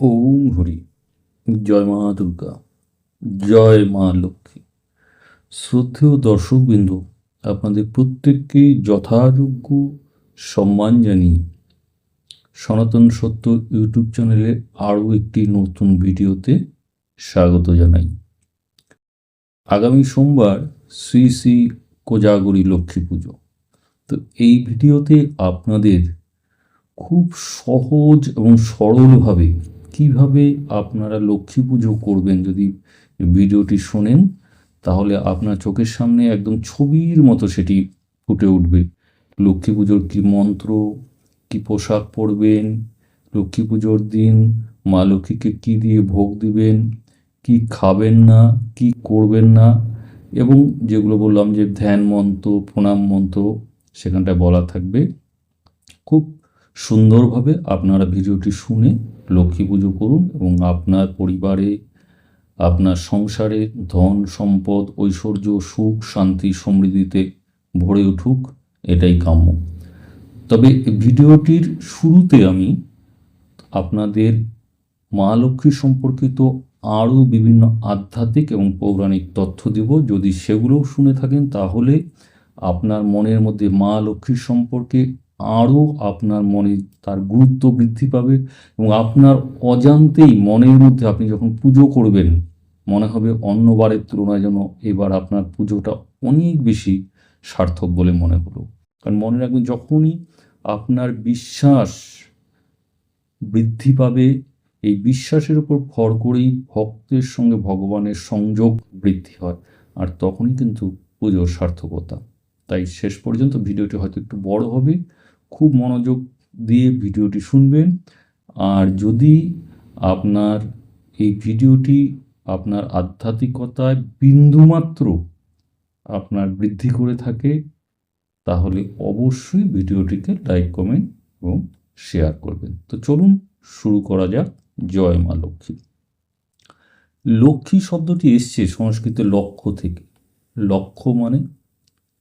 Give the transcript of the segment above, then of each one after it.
ওম হরি। জয় মা দুর্গা, জয় মা লক্ষ্মী। শ্রদ্ধেয় দর্শকবৃন্দ, আপনাদের প্রত্যেককে যথাযোগ্য সম্মান জানিয়ে সনাতন সত্য ইউটিউব চ্যানেলে আরও একটি নতুন ভিডিওতে স্বাগত জানাই। আগামী সোমবার শ্রী শ্রী কোজাগরী লক্ষ্মী পুজো। তো এই ভিডিওতে আপনাদের খুব সহজ এবং সরলভাবে কীভাবে আপনারা লক্ষ্মী পুজো করবেন যদি ভিডিওটি শোনেন, তাহলে আপনার চোখের সামনে একদম ছবির মতো সেটি ফুটে উঠবে। লক্ষ্মী পুজোর কী মন্ত্র, কী পোশাক পরবেন, লক্ষ্মী পুজোর দিন মা লক্ষ্মীকে কী দিয়ে ভোগ দিবেন, কি খাবেন না, কি করবেন না, এবং যেগুলো বললাম যে ধ্যান মন্ত্র, প্রণাম মন্ত্র, সেখানটায় বলা থাকবে। খুব সুন্দরভাবে আপনারা ভিডিওটি শুনে লক্ষ্মী পুজো করুন এবং আপনার পরিবারে, আপনার সংসারে ধন, সম্পদ, ঐশ্বর্য, সুখ, শান্তি, সমৃদ্ধিতে ভরে উঠুক, এটাই কাম্য। তবে ভিডিওটির শুরুতে আমি আপনাদের মা লক্ষ্মী সম্পর্কিত আরও বিভিন্ন আধ্যাত্মিক এবং পৌরাণিক তথ্য দেব। যদি সেগুলোও শুনে থাকেন, তাহলে আপনার মনের মধ্যে মা লক্ষ্মীর সম্পর্কে আরও আপনার মনে তার গুরুত্ব বৃদ্ধি পাবে এবং আপনার অজান্তেই মনের মধ্যে আপনি যখন পুজো করবেন, মনে হবে অন্যবারের তুলনায় যেন এবার আপনার পুজোটা অনেক বেশি সার্থক বলে মনে হলো। কারণ মনে রাখবেন, যখনই আপনার বিশ্বাস বৃদ্ধি পাবে, এই বিশ্বাসের উপর ভর করেই ভক্তের সঙ্গে ভগবানের সংযোগ বৃদ্ধি হয় আর তখনই কিন্তু পুজোর সার্থকতা। তাই শেষ পর্যন্ত ভিডিওটি হয়তো একটু বড় হবে। খুব মনোযোগ দিয়ে ভিডিওটি শুনবেন। আর যদি আপনার এই ভিডিওটি আপনার আধ্যাত্মিকতায় বিন্দুমাত্র আপনার বৃদ্ধি করে থাকে, তাহলে অবশ্যই ভিডিওটিকে লাইক, কমেন্ট এবং শেয়ার করবেন। তো চলুন শুরু করা যাক। জয় মা লক্ষ্মী। লক্ষ্মী শব্দটি এসছে সংস্কৃত লক্ষ্য থেকে। লক্ষ্য মানে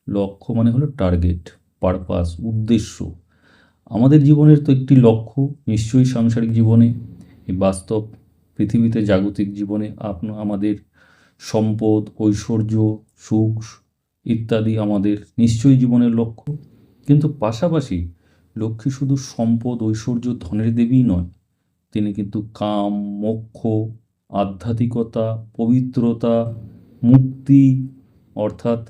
লক্ষ্য মানে হলো টার্গেট পারপাস উদ্দেশ্য। আমাদের জীবনের তো একটি লক্ষ্য, নিশ্চয়ই সাংসারিক জীবনে, এই বাস্তব পৃথিবীতে জাগতিক জীবনে আপনা, আমাদের সম্পদ, ঐশ্বর্য, সুখ ইত্যাদি আমাদের নিশ্চয়ই জীবনের লক্ষ্য। কিন্তু পাশাপাশি লক্ষ্মী শুধু সম্পদ, ঐশ্বর্য, ধনের দেবী নয়, তিনি কিন্তু কাম, মোক্ষ, আধ্যাত্মিকতা, পবিত্রতা, মুক্তি অর্থাৎ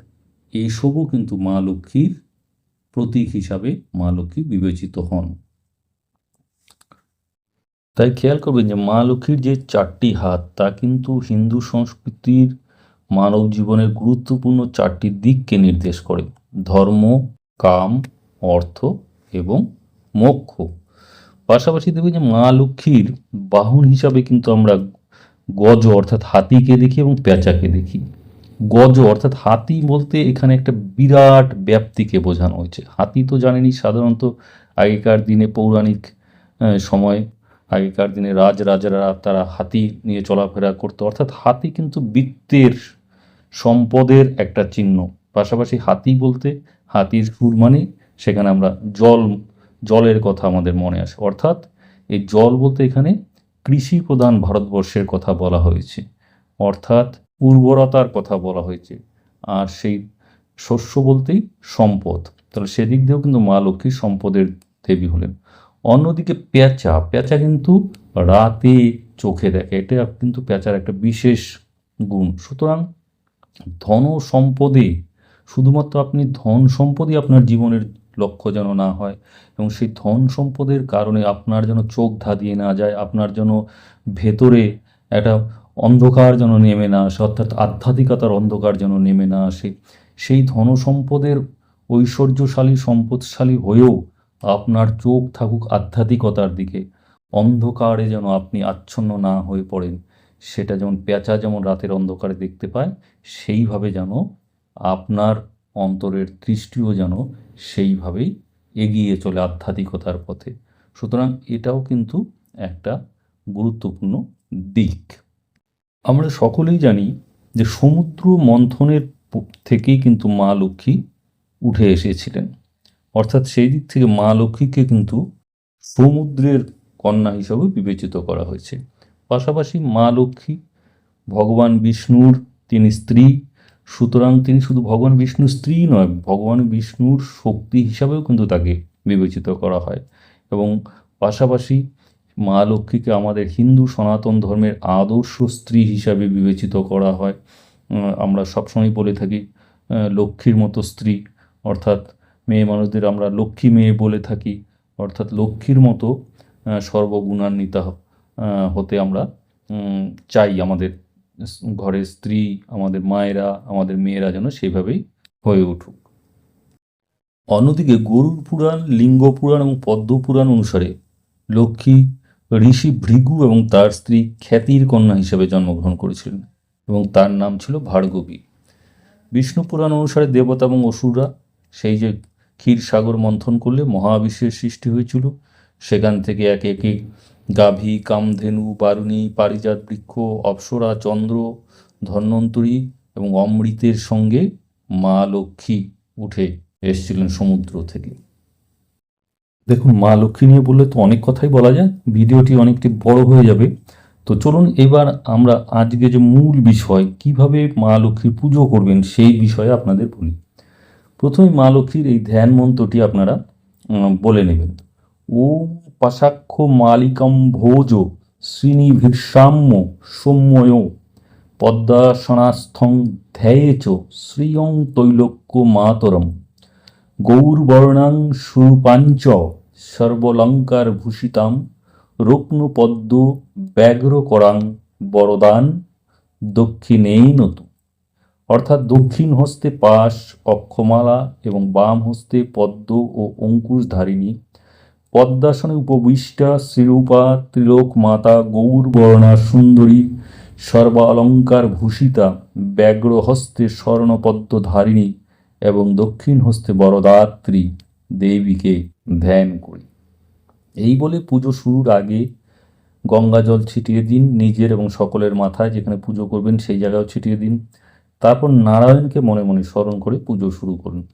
এইসবও কিন্তু মা লক্ষ্মীর প্রতীক হিসাবে মা লক্ষ্মী বিবেচিত হন। তাই খেয়াল করবেন যে মা লক্ষ্মীর যে চারটি হাত, তা কিন্তু হিন্দু সংস্কৃতির মানব জীবনের গুরুত্বপূর্ণ চারটি দিককে নির্দেশ করে। ধর্ম, কাম, অর্থ এবং মোক্ষ। পাশাপাশি দেখবে যে মা লক্ষ্মীর বাহন হিসাবে কিন্তু আমরা গজ অর্থাৎ হাতিকে দেখি এবং পেঁচাকে দেখি। গজ অর্থাৎ হাতি বলতে এখানে একটা বিরাট ব্যাপ্তিকে বোঝানো হয়েছে। হাতি তো জানেনি সাধারণত আগেকার দিনে পৌরাণিক সময়, আগেকার দিনে রাজ, রাজারা তারা হাতি নিয়ে চলাফেরা করতো। অর্থাৎ হাতি কিন্তু বৃত্তের সম্পদের একটা চিহ্ন। পাশাপাশি হাতি বলতে হাতির সুর মানে সেখানে আমরা জল, জলের কথা আমাদের মনে আসে। অর্থাৎ এই জল বলতে এখানে কৃষি প্রধান ভারতবর্ষের কথা বলা হয়েছে। অর্থাৎ উর্বরতার কথা বলা হয়েছে। আর সেই শস্য বলতেই সম্পদ। তাহলে সেদিক দিয়েও কিন্তু মা লক্ষ্মী সম্পদের দেবী হলেন। অন্যদিকে পেঁচা পেঁচা কিন্তু রাতে চোখে দেখে। এটা কিন্তু পেঁচার একটা বিশেষ গুণ। সুতরাং ধন সম্পদে শুধুমাত্র আপনি ধন সম্পদই আপনার জীবনের লক্ষ্য যেন না হয় এবং সেই ধন সম্পদের কারণে আপনার যেন চোখ ধাঁধিয়ে না যায়, আপনার যেন ভেতরে একটা অন্ধকার যেন নেমে না আসে, অর্থাৎ আধ্যাত্মিকতার অন্ধকার যেন নেমে না আসে, সেই ধন সম্পদের ঐশ্বর্যশালী, সম্পদশালী হয়েও আপনার চোখ থাকুক আধ্যাত্মিকতার দিকে, অন্ধকারে যেন আপনি আচ্ছন্ন না হয়ে পড়েন, সেটা যেমন পেঁচা যেমন রাতের অন্ধকারে দেখতে পায়, সেইভাবে যেন আপনার অন্তরের দৃষ্টিও যেন সেইভাবেই এগিয়ে চলে আধ্যাত্মিকতার পথে। সুতরাং এটাও কিন্তু একটা গুরুত্বপূর্ণ দিক। আমরা সকলেই জানি যে সমুদ্র মন্থনের থেকেই কিন্তু মা লক্ষ্মী উঠে এসেছিলেন। অর্থাৎ সেই দিক থেকে মা লক্ষ্মীকে কিন্তু সমুদ্রের কন্যা হিসাবে বিবেচিত করা হয়েছে। পাশাপাশি মা লক্ষ্মী, ভগবান বিষ্ণুর তিনি স্ত্রী, সুতরাং তিনি শুধু ভগবান বিষ্ণুর স্ত্রী নয়, ভগবান বিষ্ণুর শক্তি হিসাবেও কিন্তু তাকে বিবেচিত করা হয়। এবং পাশাপাশি মা লক্ষ্মীকে আমাদের হিন্দু সনাতন ধর্মের আদর্শ স্ত্রী হিসাবে বিবেচিত করা হয়। আমরা সবসময় বলে থাকি লক্ষ্মীর মতো স্ত্রী। অর্থাৎ মেয়ে মানুষদের আমরা লক্ষ্মী মেয়ে বলে থাকি। অর্থাৎ লক্ষ্মীর মতো সর্বগুণান্বিতা হতে আমরা চাই আমাদের ঘরের স্ত্রী, আমাদের মায়েরা, আমাদের মেয়েরা যেন সেইভাবেই হয়ে উঠুক। অন্যদিকে গরুর পুরাণ, লিঙ্গ পুরাণ এবং পদ্ম পুরাণ অনুসারে লক্ষ্মী ঋষি ভৃগু এবং তার স্ত্রী খ্যাতির কন্যা হিসেবে জন্মগ্রহণ করেছিলেন এবং তার নাম ছিল ভার্গবী। বিষ্ণু পুরাণ অনুসারে দেবতা এবং অসুররা সেই যে ক্ষীর সাগর মন্থন করলে মহাবিশ্বের সৃষ্টি হয়েছিল, সেখান থেকে একে একে গাভী, কামধেনু বারুণী পারিজাত বৃক্ষ, অপ্সরা, চন্দ্র, ধন্বন্তরী এবং অমৃতের সঙ্গে মা লক্ষ্মী উঠে এসেছিলেন সমুদ্র থেকে। দেখুন, মা লক্ষ্মী নিয়ে বললে তো অনেক কথাই বলা যায়, ভিডিওটি অনেকটি বড় হয়ে যাবে। তো চলুন এবার আমরা আজকে যে মূল বিষয়, কীভাবে মা লক্ষ্মীর পুজো করবেন সেই বিষয়ে আপনাদের বলি। প্রথমে মা লক্ষ্মীর এই ধ্যান মন্ত্রটি আপনারা বলে নেবেন। ওম পাশাক্ষ মালিকম ভোজ শ্রীনিভীর্ষাম্য সৌম্যয় পদ্মাসনাস্থং ধ্যায়েচ শ্রিয়ং তৈলক্য মাতরম গৌরবর্ণাং সুরূপাঞ্চ সর্বলঙ্কার ভূষিতাম রুগ্নপদ্ম ব্যাঘ্র করাং বরদান দক্ষিণেই নতু অর্থাৎ দক্ষিণ হস্তে পাশ, অক্ষমালা এবং বাম হস্তে পদ্ম ও অঙ্কুশধারিণী। পদ্মাসনে উপবিষ্টা শ্রীরূপা ত্রিলোক মাতা গৌরবর্ণা সুন্দরী সর্বালঙ্কার ভূষিতা ব্যাঘ্র হস্তে স্বর্ণপদ্ম ধারিণী এবং দক্ষিণ হস্তে বরদাত্রী দেবীকে ধ্যান করি। এই বলে পুজো শুরুর আগে গঙ্গা জল ছিটিয়ে দিন নিজের এবং সকলের মাথায়, যেখানে পুজো করবেন সেই জায়গাও ছিটিয়ে দিন। তারপর নারায়ণকে মনে মনে স্মরণ করে পুজো শুরু করুন।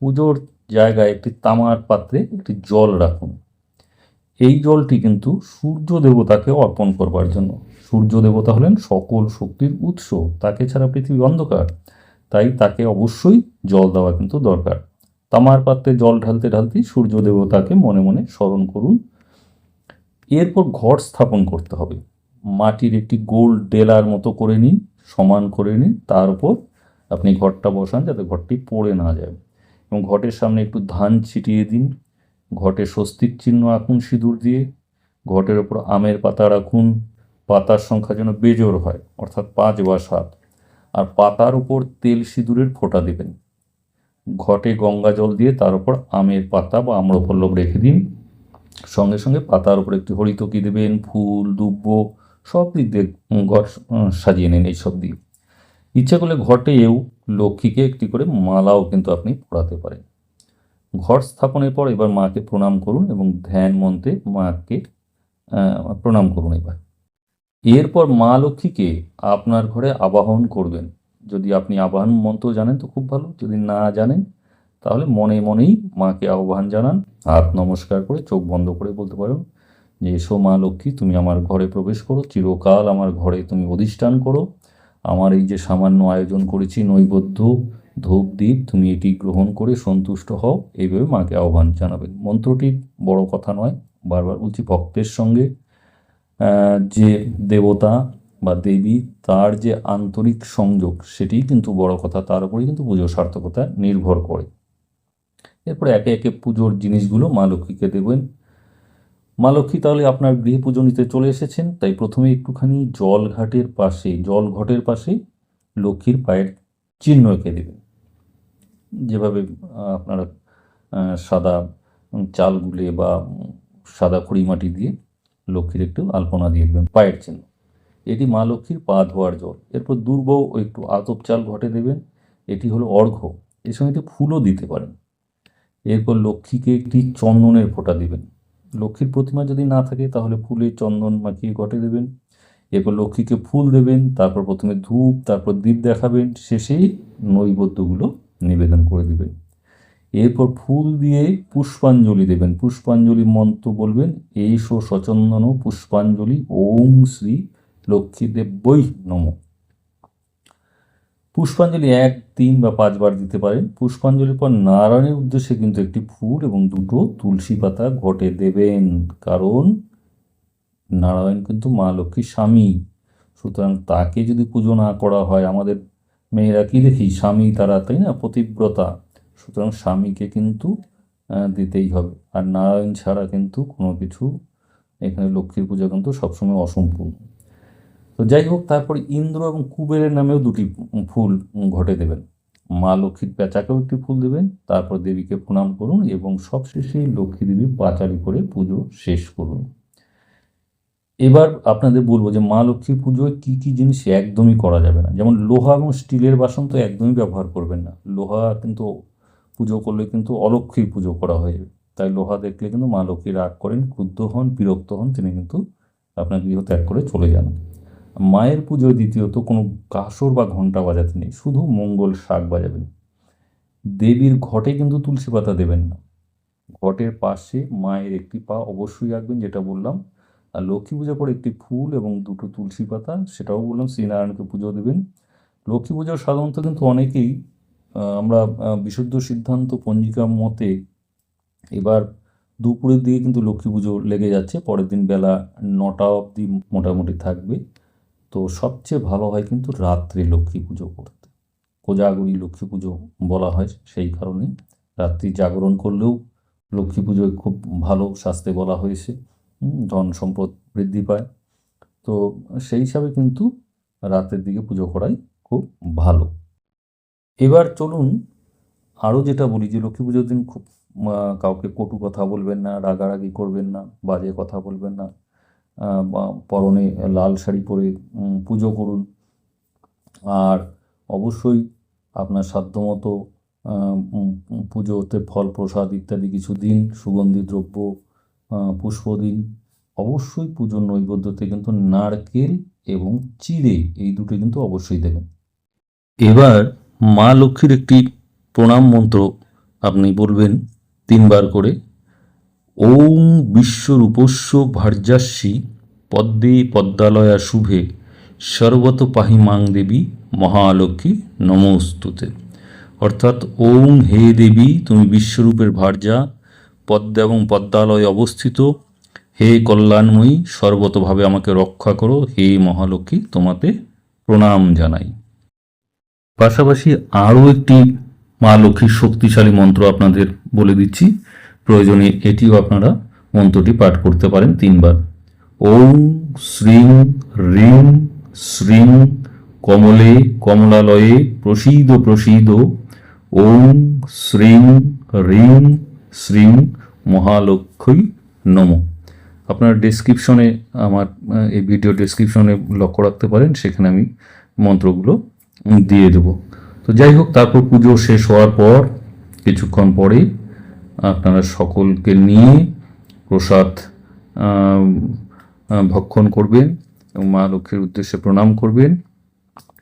পুজোর জায়গায় একটি তামার পাত্রে একটি জল রাখুন। এই জলটি কিন্তু সূর্য দেবতাকে অর্পণ করবার জন্য। সূর্য দেবতা হলেন সকল শক্তির উৎস। তাকে ছাড়া পৃথিবী অন্ধকার। তাই তাকে অবশ্যই জল দেওয়া কিন্তু দরকার। তামার পাত্রে জল ঢালতে ঢালতেই সূর্য দেবতাকে মনে মনে স্মরণ করুন। এরপর ঘর স্থাপন করতে হবে। মাটির একটি গোল ডেলার মতো করে নিন, সমান করে নিন, তার উপর আপনি ঘরটা বসান যাতে ঘরটি পড়ে না যায়। এবং ঘটের সামনে একটু ধান ছিটিয়ে দিন। ঘটে স্বস্তিক চিহ্ন আঁকুন সিঁদুর দিয়ে। ঘটের ওপর আমের পাতা রাখুন। পাতার সংখ্যা যেন বেজোর হয়, অর্থাৎ পাঁচ বা সাত। আর পাতার উপর তেল সিঁদুরের ফোঁটা দেবেন। ঘটে গঙ্গা জল দিয়ে তার উপর আমের পাতা বা আম্রপল্লব রেখে দিন। সঙ্গে সঙ্গে পাতার উপর একটি হরিতকি দেবেন, ফুল, দুব্ব, সব দিক দিয়ে ঘর সাজিয়ে নিন এইসব দিয়ে। ইচ্ছা করলে ঘটেও লক্ষ্মীকে একটি করে মালাও কিন্তু আপনি পড়াতে পারেন। ঘট স্থাপনের পর এবার মাকে প্রণাম করুন এবং ধ্যান মন্ত্রে মাকে প্রণাম করুন এবার। এরপর মা লক্ষ্মীকে আপনার ঘরে আবাহন করবেন। যদি আপনি আবাহন মন্ত্র জানেন তো খুব ভালো, যদি না জানেন, তাহলে মনে মনেই মাকে আহ্বান জানান, হাত নমস্কার করে, চোখ বন্ধ করে বলতে পারেন যে, এসো মা লক্ষ্মী, তুমি আমার ঘরে প্রবেশ করো, চিরকাল আমার ঘরে তুমি অধিষ্ঠান করো। আমার এই যে সামান্য আয়োজন করেছি, নৈবেদ্য, ধূপ দ্বীপ তুমি এটি গ্রহণ করে সন্তুষ্ট হও। এইভাবে মাকে আহ্বান জানাবেন। মন্ত্রটি বড় কথা নয়, বারবার বলছি, ভক্তের সঙ্গে যে দেবতা বা দেবী, তার যে আন্তরিক সংযোগ, সেটিই কিন্তু বড় কথা। তার উপরেই কিন্তু পুজোর সার্থকতা নির্ভর করে। এরপরে একে একে পুজোর জিনিসগুলো মা লক্ষ্মীকে দেবেন। মা লক্ষ্মী তাহলে আপনার গৃহে পুজো নিতে চলে এসেছেন, তাই প্রথমে একটুখানি জল ঘাটের পাশে জল ঘটের পাশে লক্ষ্মীর পায়ের চিহ্ন এঁকে দেবেন। যেভাবে আপনারা সাদা চাল গুলে বা সাদা খড়ি মাটি দিয়ে লক্ষ্মীর একটু আলপনা দিয়ে দেবেন, পায়ের চিহ্ন। এটি মা লক্ষ্মীর পা ধোয়ার জল। এরপর দুর্বও একটু আতপ চাল ঘটে দেবেন। এটি হলো অর্ঘ্য। এর সঙ্গে একটি ফুলও দিতে পারেন। এরপর লক্ষ্মীকে একটি চন্দনের ফোঁটা দিবেন। লক্ষ্মীর প্রতিমা যদি না থাকে, তাহলে ফুলে চন্দন মাখিয়ে ঘটে দেবেন। এরপর লক্ষ্মীকে ফুল দেবেন, তারপর প্রথমে ধূপ, তারপর দ্বীপ দেখাবেন। শেষেই নৈবেদ্যগুলো নিবেদন করে দিবেন। এরপর ফুল দিয়ে পুষ্পাঞ্জলি দেবেন। পুষ্পাঞ্জলি মন্ত্র বলবেন এই সো সচন্দন পুষ্পাঞ্জলি, ওম শ্রী লক্ষ্মীদেবই নম। পুষ্পাঞ্জলি এক, তিন বা পাঁচবার দিতে পারেন। পুষ্পাঞ্জলির পর নারায়ণের উদ্দেশ্যে কিন্তু একটি ফুল এবং দুটো তুলসী পাতা ঘটে দেবেন। কারণ নারায়ণ কিন্তু মা লক্ষ্মীর স্বামী। সুতরাং তাকে যদি পুজো না করা হয়, আমাদের মেয়েরা কি দেখি? স্বামী তারা, তাই না? পতিব্রতা। সুতরাং স্বামীকে কিন্তু দিতেই হবে। আর নারায়ণ ছাড়া কিন্তু কোনো কিছু এখানে লক্ষ্মীর পূজা কিন্তু সবসময় অসম্পূর্ণ। তো যাই হোক, তারপর ইন্দ্র এবং কুবেরের নামেও দুটি ফুল ঘটে দেবেন। মা লক্ষ্মীর পেঁচাকেও একটি ফুল দেবেন, তারপর দেবীকে প্রণাম করুন এবং সবশেষে লক্ষ্মী দেবী পাঁচালি করে পুজো শেষ করুন। এবার আপনাদের বলব যে মা লক্ষ্মী পুজোয় কী কী জিনিস একদমই করা যাবে না। যেমন লোহা এবং স্টিলের বাসন তো একদমই ব্যবহার করবেন না। লোহা কিন্তু পুজো করলে কিন্তু অলক্ষ্মীর পুজো করা হয়ে। তাই লোহা দেখলে কিন্তু মা লক্ষ্মী রাগ করেন, ক্রুদ্ধ হন, বিরক্ত হন, তিনি কিন্তু আপনার গৃহ ত্যাগ করে চলে যান। মায়ের পুজোয় দ্বিতীয়ত কোনো কাসর বা ঘণ্টা বাজাতে নেই, শুধু মঙ্গল শাক বাজাবেন। দেবীর ঘটে কিন্তু তুলসী পাতা দেবেন না। ঘটের পাশে মায়ের একটি পা অবশ্যই রাখবেন, যেটা বললাম, আর লক্ষ্মী পূজা পরে একটি ফুল এবং দুটো তুলসী পাতা, সেটাও বললাম, শ্রীনারায়ণকে পুজো দেবেন। লক্ষ্মী পুজোর সাধারণত কিন্তু অনেকেই আমরা বিশুদ্ধ সিদ্ধান্ত পঞ্জিকা মতে এবার দুপুরের দিকে কিন্তু লক্ষ্মী পুজো লেগে যাচ্ছে। পরের দিন বেলা নটা অবধি মোটামুটি থাকবে। তো সবচেয়ে ভালো হয় কিন্তু রাত্রে লক্ষ্মী পুজো করতে। কোজাগরী লক্ষ্মী পুজো বলা হয় সেই কারণে। রাত্রি জাগরণ করলেও লক্ষ্মী পুজোয় খুব ভালো শাস্তে বলা হয়েছে। ধন সম্পদ বৃদ্ধি পায়। তো সেই হিসাবে কিন্তু রাতের দিকে পুজো করাই খুব ভালো। এবার চলুন আরও যেটা বলি যে লক্ষ্মী পুজোর দিন খুব কাউকে কটু কথা বলবেন না, রাগারাগি করবেন না, বাজে কথা বলবেন না পরনে লাল শাড়ি পরে পুজো করুন। আর অবশ্যই আপনার সাধ্যমতো পুজোতে ফল প্রসাদ ইত্যাদি কিছু দিন, সুগন্ধি দ্রব্য পুষ্প দিন। অবশ্যই পুজোর নৈবেদ্যতে কিন্তু নারকেল এবং চিড়ে এই দুটো কিন্তু অবশ্যই দেবেন। এবার মা লক্ষ্মীর একটি প্রণাম মন্ত্র আপনি বলবেন তিনবার করে। ওম বিশ্বরূপস্য ভার্যাস্যি পদ্মে পদ্মালয়া শুভে সর্বত পাহি মাং দেবী মহালক্ষ্মী নমস্তুতে। অর্থাৎ ওম হে দেবী, তুমি বিশ্বরূপের ভার্যা, পদ্মা এবং পদ্মালয়ে অবস্থিত। হে কল্যাণময়ী, সর্বতভাবে আমাকে রক্ষা করো। হে মহালক্ষ্মী, তোমাতে প্রণাম জানাই। পাশাপাশি আরও একটি মা লক্ষ্মীর শক্তিশালী মন্ত্র আপনাদের বলে দিচ্ছি। প্রয়োজনে এটিও আপনারা মন্ত্রটি পাঠ করতে পারেন তিনবার। ওম শ্রীং হ্রিং শ্রীং কমলে কমলালয়ে প্রসীদ প্রসীদ। ওম শ্রীং হ্রিং শ্রীং মহালক্ষ্মী নম। আপনার ডেসক্রিপশনে আমার এই ভিডিও ডেসক্রিপশনে লক্ষ্য রাখতে পারেন। সেখানে আমি মন্ত্রগুলো দিয়ে দেব। তো যাই হোক, তারপর পুজো শেষ হওয়ার পর, কিছুক্ষণ পরে আপনারা সকলকে নিয়ে প্রসাদ ভক্ষণ করবেন এবং মা লক্ষ্মীর উদ্দেশ্যে প্রণাম করবেন।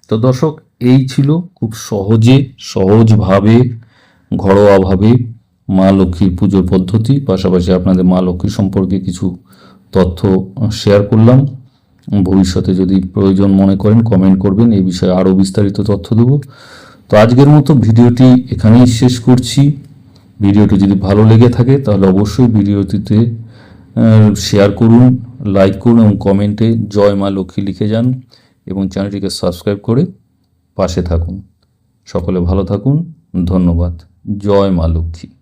তো দর্শক, এই ছিল খুব সহজে, সহজভাবে, ঘরোয়াভাবে মা লক্ষ্মীর পুজোর পদ্ধতি। পাশাপাশি আপনাদের মা লক্ষ্মী সম্পর্কে কিছু তথ্য শেয়ার করলাম। ভবিষ্যতে যদি প্রয়োজন মনে করেন কমেন্ট করবেন, এই বিষয়ে আরও বিস্তারিত তথ্য দেব। তো আজকের মতো ভিডিওটি এখানেই শেষ করছি। ভিডিওটি যদি ভালো লেগে থাকে, তাহলে অবশ্যই ভিডিওটিতে শেয়ার করুন লাইক করুন এবং কমেন্টে জয় মা লক্ষ্মী লিখে যান এবং চ্যানেলটিকে সাবস্ক্রাইব করে পাশে থাকুন। সকলে ভালো থাকুন। ধন্যবাদ। জয় মা লক্ষ্মী।